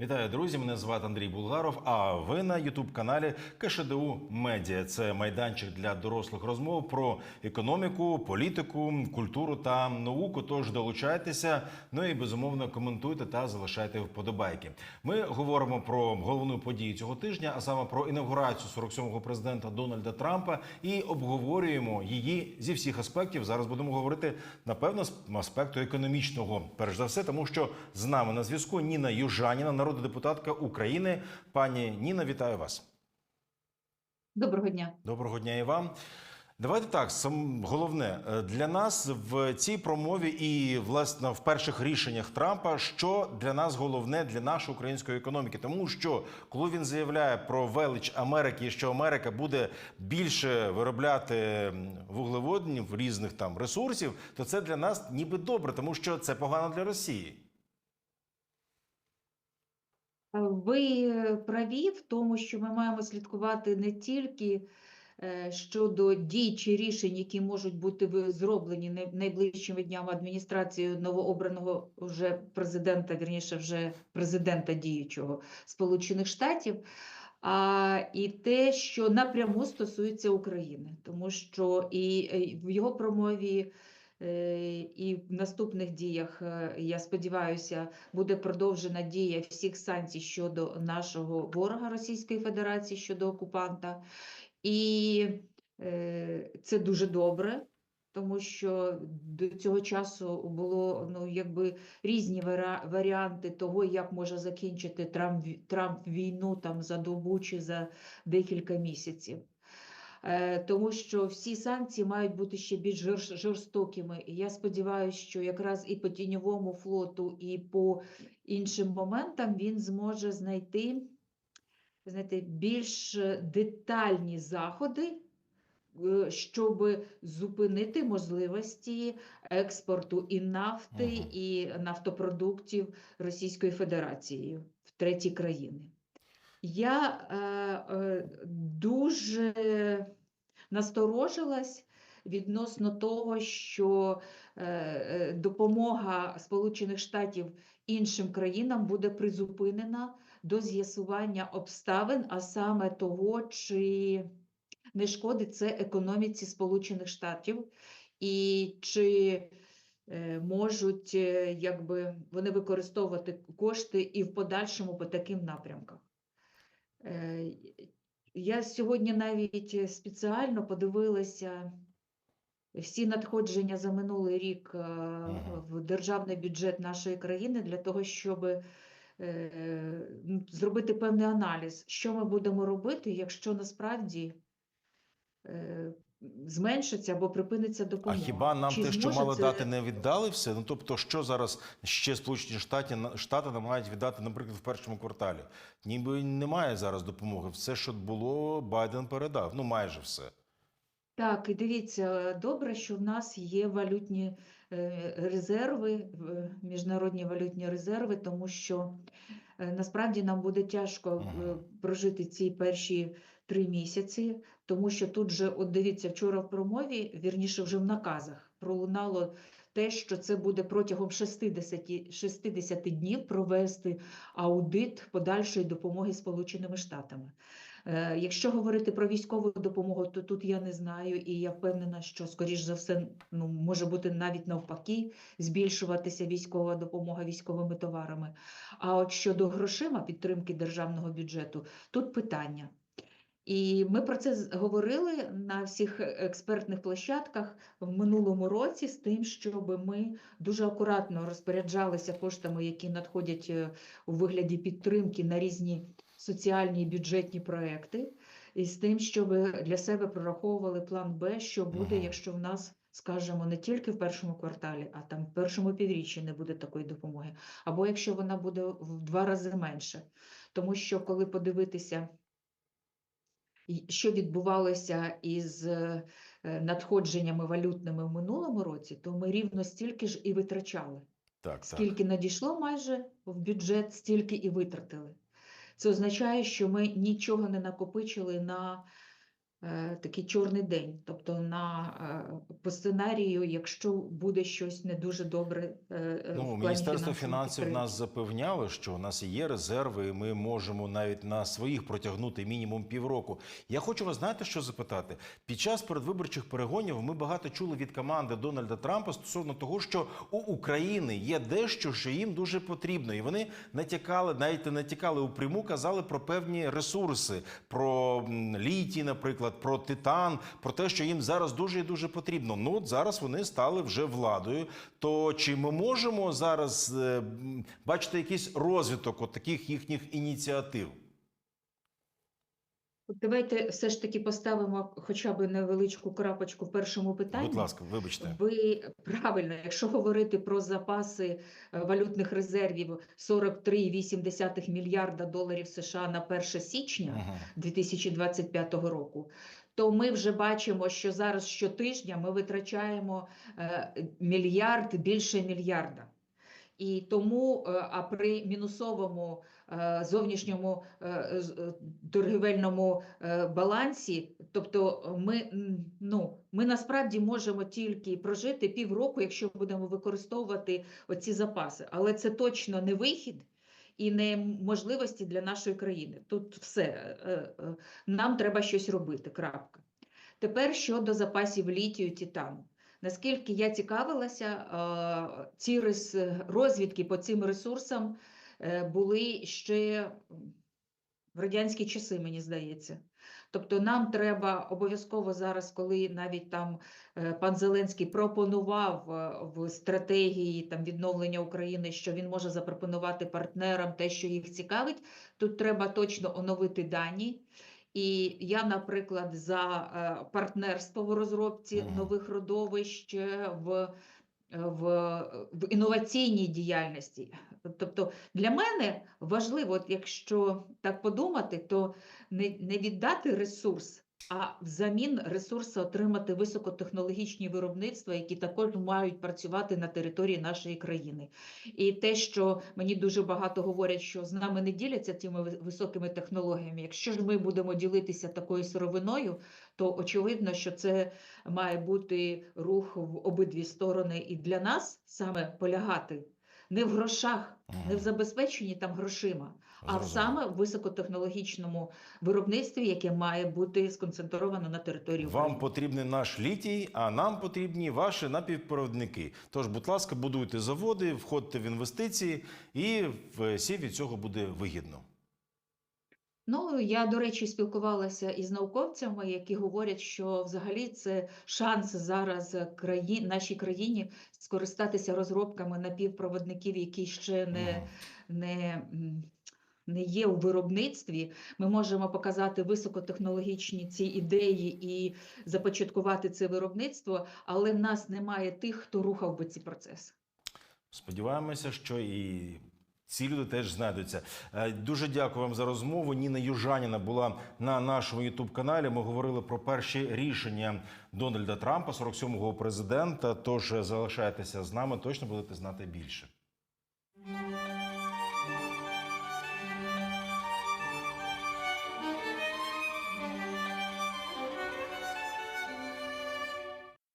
Вітаю, друзі! Мене звати Андрій Булгаров. А ви на Ютуб-каналі КШДУ Медіа. Це майданчик для дорослих розмов про економіку, політику, культуру та науку. Тож долучайтеся. Ну і безумовно коментуйте та залишайте вподобайки. Ми говоримо про головну подію цього тижня, а саме про інавгурацію 47-го президента Дональда Трампа, і обговорюємо її зі всіх аспектів. Зараз будемо говорити напевно з аспекту економічного, перш за все, тому що з нами на зв'язку Ніна Южаніна, народна депутатка України. Пані Ніна, вітаю вас. Доброго дня. Доброго дня і вам. Давайте так, сам головне е, для нас в цій промові і власне в перших рішеннях Трампа, що для нас головне для нашої української економіки, тому що коли він заявляє про велич Америки, що Америка буде більше виробляти вуглеводнів різних там ресурсів, то це для нас ніби добре, тому що це погано для Росії. Ви праві в тому, що ми маємо слідкувати не тільки е, щодо дій чи рішень, які можуть бути зроблені най- найближчими днями адміністрацією новообраного вже президента, вірніше, вже президента діючого Сполучених Штатів, а і те, що напряму стосується України, тому що і е, в його промові. Е, І в наступних діях, е, я сподіваюся, буде продовжена дія всіх санкцій щодо нашого ворога Російської Федерації, щодо окупанта. І е, це дуже добре, тому що до цього часу було ну, якби різні варіанти того, як може закінчити Трамп, Трамп війну там, за добу чи за декілька місяців. Е, Тому що всі санкції мають бути ще більш жорстокими. І я сподіваюся, що якраз і по тіньовому флоту, і по іншим моментам він зможе знайти знаєте, більш детальні заходи, е, щоб зупинити можливості експорту і нафти, Мгм. і нафтопродуктів Російською Федерацією в треті країни. Я е, е, дуже насторожилась відносно того, що е, е, допомога Сполучених Штатів іншим країнам буде призупинена до з'ясування обставин, а саме того, чи не шкодить це економіці Сполучених Штатів, і чи е, можуть якби, вони використовувати кошти і в подальшому по таким напрямках. Е, Я сьогодні навіть спеціально подивилася всі надходження за минулий рік е, в державний бюджет нашої країни для того, щоб е, зробити певний аналіз, що ми будемо робити, якщо насправді зменшиться або припиниться А хіба нам Чи те, що мали це- дати, не віддали все? Ну тобто, що зараз ще Сполучені Штати Штати нам мають віддати, наприклад, в першому кварталі? Ніби немає зараз допомоги. Все, що було, Байден передав. Ну майже все. Так, і дивіться, добре, що в нас є валютні е, резерви, міжнародні валютні резерви, тому що е, насправді нам буде тяжко е, прожити ці перші три місяці, тому що тут же, от дивіться, вчора в промові, вірніше вже в наказах, пролунало те, що це буде протягом 60, 60 днів провести аудит подальшої допомоги Сполученими Штатами. Е, Якщо говорити про військову допомогу, то тут я не знаю, і я впевнена, що скоріш за все ну, може бути навіть навпаки збільшуватися військова допомога військовими товарами. А от щодо грошима підтримки державного бюджету, тут питання. І ми про це говорили на всіх експертних площадках в минулому році з тим, щоб ми дуже акуратно розпоряджалися коштами, які надходять е, у вигляді підтримки на різні соціальні і бюджетні проекти, і з тим, щоб для себе прораховували план Б, що буде, якщо в нас, скажімо, не тільки в першому кварталі, а там в першому півріччі не буде такої допомоги, або якщо вона буде в два рази менше. Тому що коли подивитися, що відбувалося із е, надходженнями валютними в минулому році, то ми рівно стільки ж і витрачали. Так, так. Скільки надійшло майже в бюджет, стільки і витратили. Це означає, що ми нічого не накопичили на такий чорний день. Тобто на, е, по сценарію, якщо буде щось не дуже добре е, е, в Ну, плані Міністерство фінансів нас запевняло, що у нас є резерви, і ми можемо навіть на своїх протягнути мінімум півроку. Я хочу вас знаєте, що запитати. Під час передвиборчих перегонів ми багато чули від команди Дональда Трампа стосовно того, що у України є дещо, що їм дуже потрібно, і вони натякали, навіть не натякали у пряму, казали про певні ресурси, про м, літій, наприклад, про титан, про те, що їм зараз дуже і дуже потрібно. Ну от зараз вони стали вже владою. То чи ми можемо зараз е, бачити якийсь розвиток от таких їхніх ініціатив? Давайте все ж таки поставимо хоча б невеличку крапочку в першому питанні. Будь ласка, вибачте. Ви правильно, якщо говорити про запаси е, валютних резервів 43,8 мільярда доларів США на 1 січня Мгм. 2025 року, то ми вже бачимо, що зараз щотижня ми витрачаємо е, мільярд більше мільярда. І тому, е, а при мінусовому е, зовнішньому е, торгівельному балансі, тобто ми, ну, ми насправді можемо тільки прожити півроку, якщо будемо використовувати оці запаси. Але це точно не вихід і не можливості для нашої країни. Тут все. Нам треба щось робити. Крапка. Тепер щодо запасів літію титану. Наскільки я цікавилася, ці розвідки по цим ресурсам е, були ще в радянські часи, мені здається. Тобто нам треба обов'язково зараз, коли навіть там е, пан Зеленський пропонував е, в стратегії там відновлення України, що він може запропонувати партнерам те, що їх цікавить, тут треба точно оновити дані. І я, наприклад, за е, партнерство в розробці нових родовищ е, в, в, в інноваційній діяльності. Тобто для мене важливо, якщо так подумати, то не, не віддати ресурс, а взамін ресурси отримати високотехнологічні виробництва, які також мають працювати на території нашої країни. І те, що мені дуже багато говорять, що з нами не діляться цими високими технологіями. Якщо ж ми будемо ділитися такою сировиною, то очевидно, що це має бути рух в обидві сторони, і для нас саме полягати не в грошах, не в забезпеченні там грошима, а в саме високотехнологічному виробництві, яке має бути сконцентровано на території Вам України. потрібний наш літій, а нам потрібні ваші напівпровідники. Тож, будь ласка, будуйте заводи, входьте в інвестиції, і всі від цього буде вигідно. Ну, я, до речі, спілкувалася із науковцями, які говорять, що взагалі це шанс зараз краї... нашій країні скористатися розробками напівпроводників, які ще не, не, не є у виробництві. Ми можемо показати високотехнологічні ці ідеї і започаткувати це виробництво, але в нас немає тих, хто рухав би ці процеси. Сподіваємося, що і ці люди теж знайдуться. Е, Дуже дякую вам за розмову. Ніна Южаніна була на нашому ютуб каналі. Ми говорили про перші рішення Дональда Трампа, 47-го президента. Тож залишайтеся з нами, точно будете знати більше.